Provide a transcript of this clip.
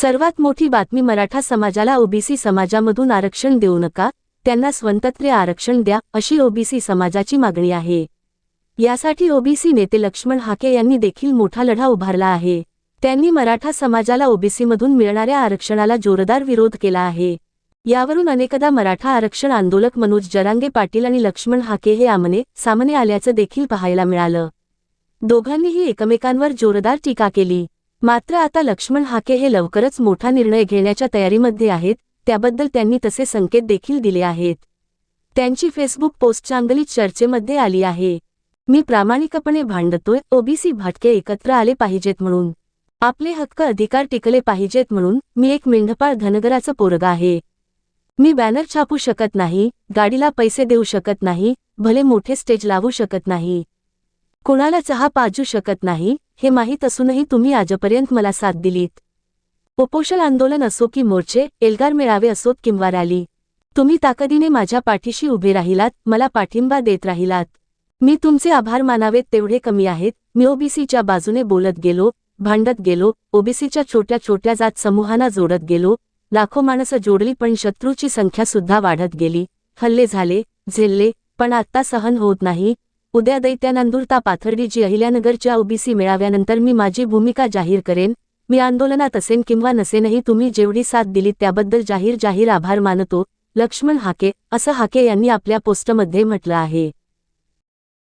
सर्वात मोठी बातमी मराठा समाजाला ओबीसी समाजामधून आरक्षण देऊ नका त्यांना स्वतंत्र आरक्षण द्या अशी ओबीसी समाजाची मागणी आहे. यासाठी ओबीसी नेते लक्ष्मण हाके यांनी देखील मोठा लढा उभारला आहे. त्यांनी मराठा समाजाला ओबीसीमधून मिळणाऱ्या आरक्षणाला जोरदार विरोध केला आहे. यावरून अनेकदा मराठा आरक्षण आंदोलक मनोज जरांगे पाटील आणि लक्ष्मण हाके हे आमने सामने आल्याचं देखील पाहायला मिळालं. दोघांनीही एकमेकांवर जोरदार टीका केली. मात्र आता लक्ष्मण हाके हे लवकरच मोठा निर्णय घेण्याच्या तयारीमध्ये आहेत त्याबद्दल त्यांनी तसे संकेत देखील दिले आहेत. त्यांची फेसबुक पोस्ट चांगलीच चर्चेमध्ये आली आहे. मी प्रामाणिकपणे भांडतोय ओबीसी भाटके एकत्र आले पाहिजेत म्हणून. आपले हक्क अधिकार टिकले पाहिजेत म्हणून मी एक मेंढपाळ धनगराचं पोरगा आहे. मी बॅनर छापू शकत नाही गाडीला पैसे देऊ शकत नाही भले मोठे स्टेज लावू शकत नाही. कुणाला चहा पाजू शकत नाही हे माहीत असूनही तुम्ही आजपर्यंत मला साथ दिलीत. उपोषण आंदोलन असो की मोर्चे एल्गार मेळावे असोत किंवा रॅली तुम्ही ताकदीने माझ्या पाठीशी उभे राहिलात मला पाठिंबा देत राहिलात. मी तुमचे आभार मानावेत तेवढे कमी आहेत. मी ओबीसीच्या बाजूने बोलत गेलो भांडत गेलो ओबीसीच्या छोट्या छोट्या जात समूहांना जोडत गेलो लाखो माणसं जोडली पण शत्रूची संख्या सुद्धा वाढत गेली. हल्ले झाले झेलले पण आत्ता सहन होत नाही. उद्या दैत्यानंदुरता पाथर्डीजी अहिल्यानगरच्या ओबीसी मेळाव्यानंतर मी माझी भूमिका जाहीर करेन मी आंदोलनात असेन किंवा नसेनही तुम्ही जेवढी साथ दिलीत त्याबद्दल जाहीर जाहीर आभार मानतो लक्ष्मण हाके असं हाके यांनी आपल्या पोस्टमध्ये म्हटलं आहे.